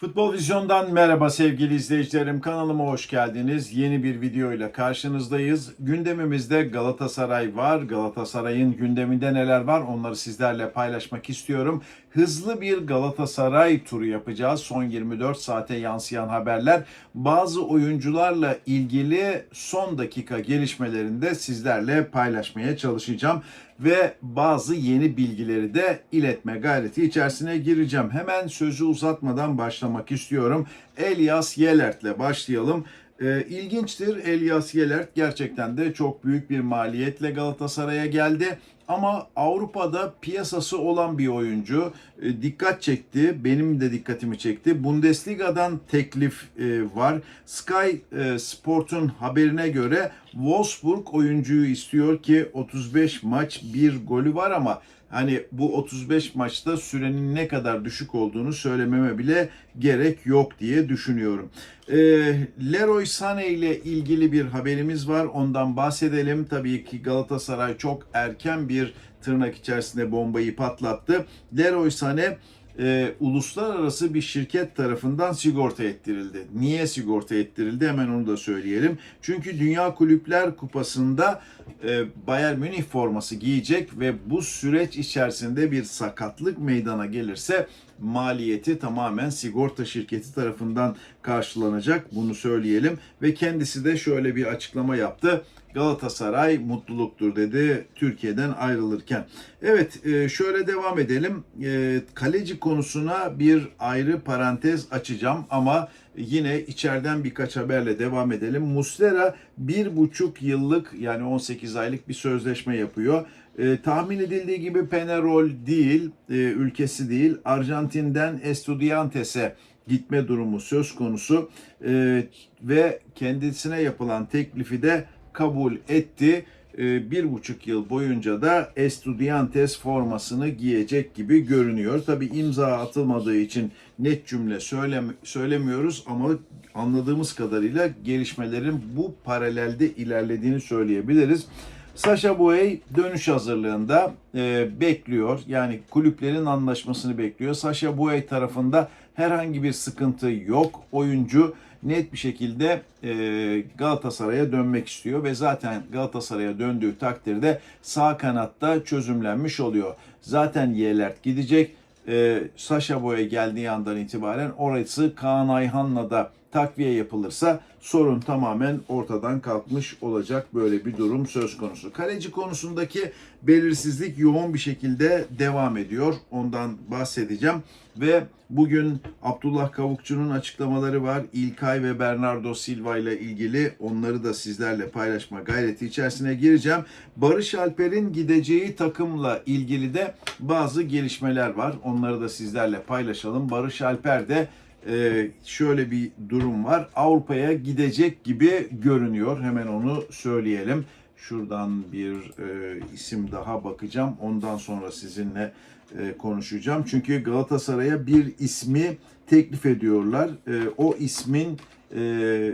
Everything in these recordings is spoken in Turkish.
futbol vizyon Futbol Vizyon'dan merhaba sevgili izleyicilerim. Kanalıma hoş geldiniz. Yeni bir videoyla karşınızdayız. Gündemimizde Galatasaray var. Galatasaray'ın gündeminde neler var onları sizlerle paylaşmak istiyorum. Hızlı bir Galatasaray turu yapacağız. Son 24 saate yansıyan haberler. Bazı oyuncularla ilgili son dakika gelişmelerinde sizlerle paylaşmaya çalışacağım ve bazı yeni bilgileri de iletme gayreti içerisine gireceğim. Hemen sözü uzatmadan başlamak istiyorum. Elias Yelert'le başlayalım. Ee, ilginçtir. Elias Yelert gerçekten de çok büyük bir maliyetle Galatasaray'a geldi. Ama Avrupa'da piyasası olan bir oyuncu E, dikkat çekti. Benim de dikkatimi çekti. Bundesliga'dan teklif e, var. Sky e, Sport'un haberine göre Wolfsburg oyuncuyu istiyor ki 35 maç bir golü var ama hani bu 35 maçta sürenin ne kadar düşük olduğunu söylememe bile gerek yok diye düşünüyorum. Ee, Leroy Sané ile ilgili bir haberimiz var. Ondan bahsedelim. Tabii ki Galatasaray çok erken bir tırnak içerisinde bombayı patlattı. Leroy Sané e, uluslararası bir şirket tarafından sigorta ettirildi. Niye sigorta ettirildi hemen onu da söyleyelim. Çünkü Dünya Kulüpler Kupası'nda e, Bayern Münih forması giyecek ve bu süreç içerisinde bir sakatlık meydana gelirse maliyeti tamamen sigorta şirketi tarafından karşılanacak. Bunu söyleyelim ve kendisi de şöyle bir açıklama yaptı. Galatasaray mutluluktur dedi Türkiye'den ayrılırken. Evet e, şöyle devam edelim. E, Kaleci konusuna bir ayrı parantez açacağım ama yine içeriden birkaç haberle devam edelim. Muslera bir buçuk yıllık yani 18 aylık bir sözleşme yapıyor. E, tahmin edildiği gibi Penerol değil, e, ülkesi değil. Arjantin'den Estudiantes'e gitme durumu söz konusu E, ve kendisine yapılan teklifi de kabul etti. E, bir buçuk yıl boyunca da Estudiantes formasını giyecek gibi görünüyor. Tabi imza atılmadığı için net cümle söylem söylemiyoruz ama anladığımız kadarıyla gelişmelerin bu paralelde ilerlediğini söyleyebiliriz. Sasha Boey dönüş hazırlığında e, bekliyor. Yani kulüplerin anlaşmasını bekliyor. Sasha Boey tarafında herhangi bir sıkıntı yok. Oyuncu net bir şekilde e, Galatasaray'a dönmek istiyor ve zaten Galatasaray'a döndüğü takdirde sağ kanatta çözümlenmiş oluyor. Zaten Yelert gidecek. E, Sasha Boy'a geldiği andan itibaren orası Kaan Ayhan'la da takviye yapılırsa sorun tamamen ortadan kalkmış olacak böyle bir durum söz konusu. Kaleci konusundaki belirsizlik yoğun bir şekilde devam ediyor. Ondan bahsedeceğim ve bugün Abdullah Kavukçu'nun açıklamaları var. İlkay ve Bernardo Silva ile ilgili onları da sizlerle paylaşma gayreti içerisine gireceğim. Barış Alper'in gideceği takımla ilgili de bazı gelişmeler var. Onları da sizlerle paylaşalım. Barış Alper de e, şöyle bir durum var. Avrupa'ya gidecek gibi görünüyor. Hemen onu söyleyelim. Şuradan bir e, isim daha bakacağım. Ondan sonra sizinle e, konuşacağım. Çünkü Galatasaray'a bir ismi teklif ediyorlar. E, o ismin e,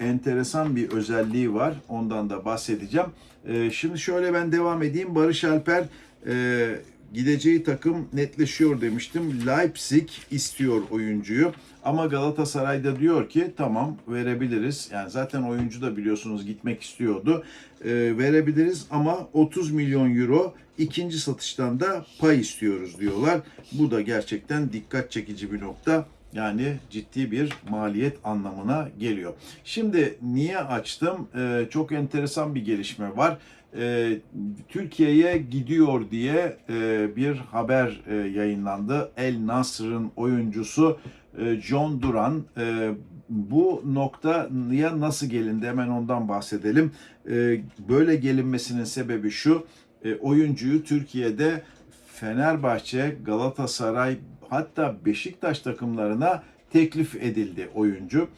enteresan bir özelliği var. Ondan da bahsedeceğim. E, şimdi şöyle ben devam edeyim. Barış Alper e, gideceği takım netleşiyor demiştim. Leipzig istiyor oyuncuyu. Ama Galatasaray da diyor ki tamam verebiliriz. Yani zaten oyuncu da biliyorsunuz gitmek istiyordu. Ee, verebiliriz ama 30 milyon euro ikinci satıştan da pay istiyoruz diyorlar. Bu da gerçekten dikkat çekici bir nokta. Yani ciddi bir maliyet anlamına geliyor. Şimdi niye açtım? Ee, çok enteresan bir gelişme var. Ee, Türkiye'ye gidiyor diye e, bir haber e, yayınlandı. El Nasr'ın oyuncusu e, John Duran. E, bu noktaya nasıl gelindi hemen ondan bahsedelim. E, böyle gelinmesinin sebebi şu. E, oyuncuyu Türkiye'de Fenerbahçe, Galatasaray hatta Beşiktaş takımlarına teklif edildi oyuncu.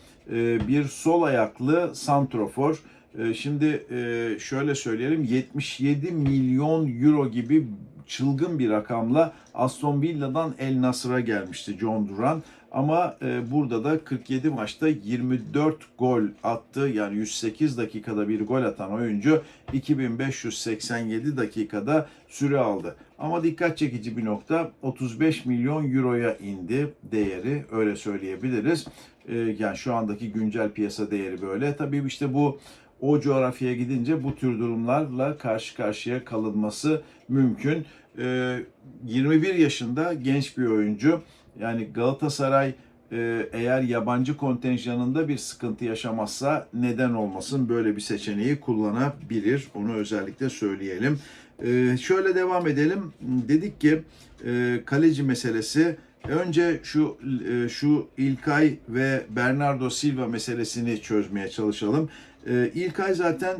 Bir sol ayaklı santrofor. Ee, Şimdi e, şöyle söyleyelim 77 milyon euro gibi çılgın bir rakamla Aston Villa'dan El Nasr'a gelmişti John Duran. Ama e, burada da 47 maçta 24 gol attı. Yani 108 dakikada bir gol atan oyuncu 2587 dakikada süre aldı. Ama dikkat çekici bir nokta 35 milyon euroya indi değeri öyle söyleyebiliriz. E, yani şu andaki güncel piyasa değeri böyle. Tabii işte bu o coğrafyaya gidince bu tür durumlarla karşı karşıya kalınması mümkün. E, 21 yaşında genç bir oyuncu. Yani Galatasaray e, eğer yabancı kontenjanında bir sıkıntı yaşamazsa neden olmasın böyle bir seçeneği kullanabilir. Onu özellikle söyleyelim. E, şöyle devam edelim. Dedik ki e, kaleci meselesi önce şu e, şu İlkay ve Bernardo Silva meselesini çözmeye çalışalım. E, İlkay zaten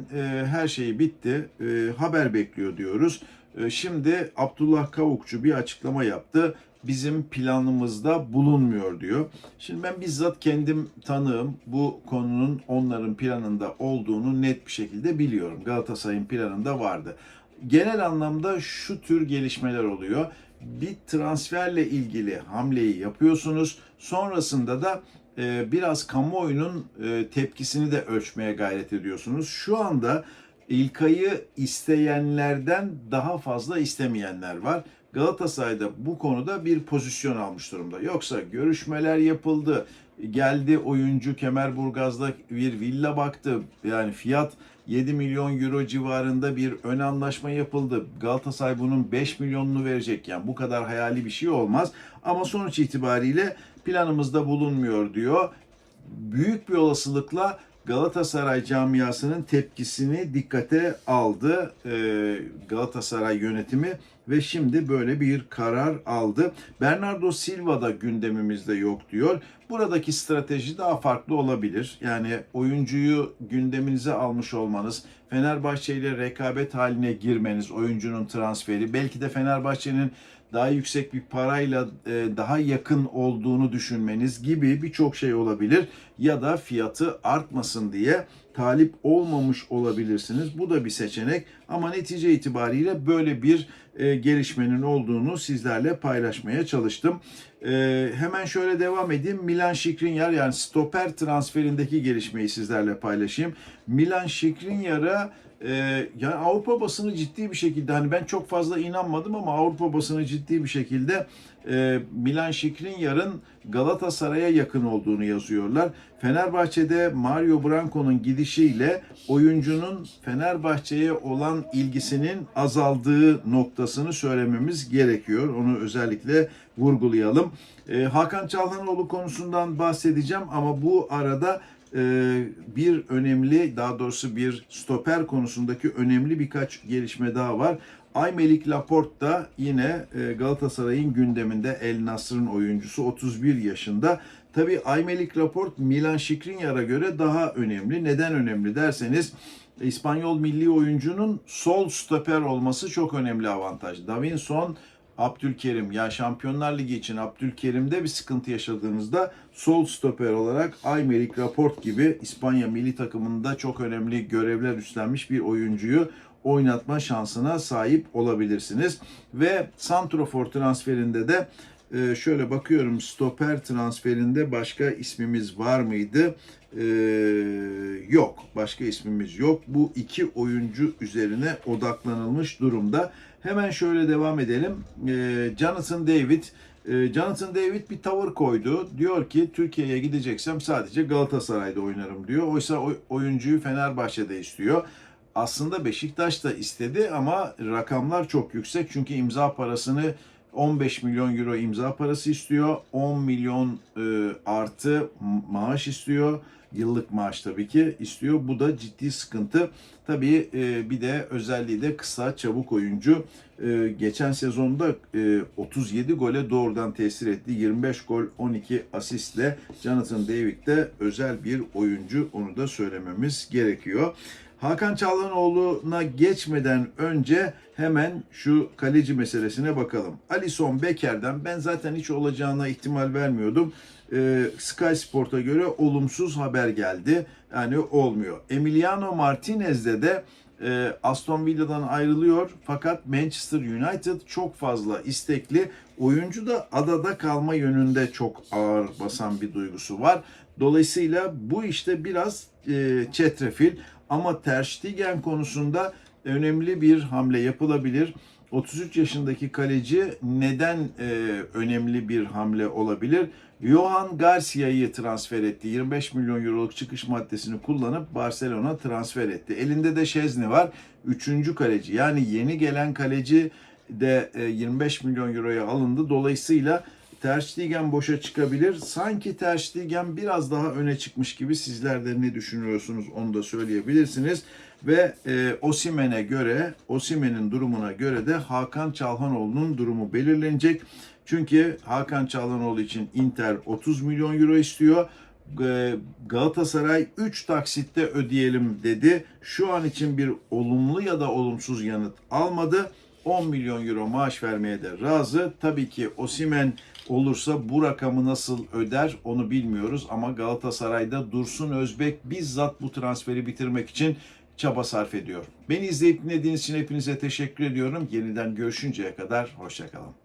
her şeyi bitti. E, haber bekliyor diyoruz. E, Şimdi Abdullah Kavukçu bir açıklama yaptı. Bizim planımızda bulunmuyor diyor. Şimdi ben bizzat kendim tanığım. Bu konunun onların planında olduğunu net bir şekilde biliyorum. Galatasaray'ın planında vardı. Genel anlamda şu tür gelişmeler oluyor. Bir transferle ilgili hamleyi yapıyorsunuz. Sonrasında da e, biraz kamuoyunun e, tepkisini de ölçmeye gayret ediyorsunuz. Şu anda İlkay'ı isteyenlerden daha fazla istemeyenler var. Galatasaray'da bu konuda bir pozisyon almış durumda. Yoksa görüşmeler yapıldı. Geldi oyuncu Kemerburgaz'da bir villa baktı. Yani fiyat 7 milyon euro civarında bir ön anlaşma yapıldı. Galatasaray bunun 5 milyonunu verecek. Yani bu kadar hayali bir şey olmaz. Ama sonuç itibariyle planımızda bulunmuyor diyor. Büyük bir olasılıkla Galatasaray camiasının tepkisini dikkate aldı e, Galatasaray yönetimi ve şimdi böyle bir karar aldı. Bernardo Silva da gündemimizde yok diyor. Buradaki strateji daha farklı olabilir. Yani oyuncuyu gündeminize almış olmanız, Fenerbahçe ile rekabet haline girmeniz, oyuncunun transferi, belki de Fenerbahçe'nin daha yüksek bir parayla e, daha yakın olduğunu düşünmeniz gibi birçok şey olabilir. Ya da fiyatı artmasın diye talip olmamış olabilirsiniz. Bu da bir seçenek ama netice itibariyle böyle bir e, gelişmenin olduğunu sizlerle paylaşmaya çalıştım. E, hemen şöyle devam edeyim. Milan Skriniar yani stoper transferindeki gelişmeyi sizlerle paylaşayım. Milan Skriniar'a e, yani Avrupa basını ciddi bir şekilde hani ben çok fazla inanmadım ama Avrupa basını ciddi bir şekilde e, Milan Skriniar'ın Galatasaray'a yakın olduğunu yazıyorlar. Fenerbahçe'de Mario Branco'nun gidişiyle oyuncunun Fenerbahçe'ye olan ilgisinin azaldığı noktasını söylememiz gerekiyor. Onu özellikle vurgulayalım. E, Hakan Çalhanoğlu konusundan bahsedeceğim ama bu arada bir önemli daha doğrusu bir stoper konusundaki önemli birkaç gelişme daha var. Aymelik Laporte da yine e, Galatasaray'ın gündeminde El Nasr'ın oyuncusu 31 yaşında. Tabi Aymelik Laporte Milan Skriniar'a göre daha önemli. Neden önemli derseniz İspanyol milli oyuncunun sol stoper olması çok önemli avantaj. Davinson Abdülkerim ya Şampiyonlar Ligi için Abdülkerim'de bir sıkıntı yaşadığınızda sol stoper olarak Aymelik Raport gibi İspanya milli takımında çok önemli görevler üstlenmiş bir oyuncuyu oynatma şansına sahip olabilirsiniz. Ve Santrofor transferinde de e, şöyle bakıyorum stoper transferinde başka ismimiz var mıydı? E, yok. Başka ismimiz yok. Bu iki oyuncu üzerine odaklanılmış durumda. Hemen şöyle devam edelim. E, Jonathan David e, Jonathan David bir tavır koydu. Diyor ki Türkiye'ye gideceksem sadece Galatasaray'da oynarım diyor. Oysa oy- oyuncuyu Fenerbahçe'de istiyor. Aslında Beşiktaş da istedi ama rakamlar çok yüksek. Çünkü imza parasını 15 milyon euro imza parası istiyor. 10 milyon e, artı maaş istiyor. Yıllık maaş tabii ki istiyor. Bu da ciddi sıkıntı. Tabii e, bir de özelliği de kısa, çabuk oyuncu. E, geçen sezonda e, 37 gole doğrudan tesir etti. 25 gol, 12 asistle Jonathan David de özel bir oyuncu. Onu da söylememiz gerekiyor. Hakan Çalhanoğlu'na geçmeden önce hemen şu kaleci meselesine bakalım. Alison Becker'den ben zaten hiç olacağına ihtimal vermiyordum. Ee, Sky Sport'a göre olumsuz haber geldi. Yani olmuyor. Emiliano Martinez'de de e, Aston Villa'dan ayrılıyor fakat Manchester United çok fazla istekli. Oyuncu da adada kalma yönünde çok ağır basan bir duygusu var. Dolayısıyla bu işte biraz e, çetrefil ama Ter Stegen konusunda önemli bir hamle yapılabilir. 33 yaşındaki kaleci neden e, önemli bir hamle olabilir? Johan Garcia'yı transfer etti. 25 milyon euroluk çıkış maddesini kullanıp Barcelona transfer etti. Elinde de Şezni var. Üçüncü kaleci. Yani yeni gelen kaleci de e, 25 milyon euroya alındı. Dolayısıyla Ter boşa çıkabilir. Sanki Ter biraz daha öne çıkmış gibi sizler de ne düşünüyorsunuz onu da söyleyebilirsiniz. Ve e, Osimen'e göre, Osimen'in durumuna göre de Hakan Çalhanoğlu'nun durumu belirlenecek. Çünkü Hakan Çalhanoğlu için Inter 30 milyon euro istiyor. Galatasaray 3 taksitte ödeyelim dedi. Şu an için bir olumlu ya da olumsuz yanıt almadı. 10 milyon euro maaş vermeye de razı. Tabii ki Osimen olursa bu rakamı nasıl öder onu bilmiyoruz ama Galatasaray'da Dursun Özbek bizzat bu transferi bitirmek için çaba sarf ediyor. Beni izleyip dinlediğiniz için hepinize teşekkür ediyorum. Yeniden görüşünceye kadar hoşçakalın.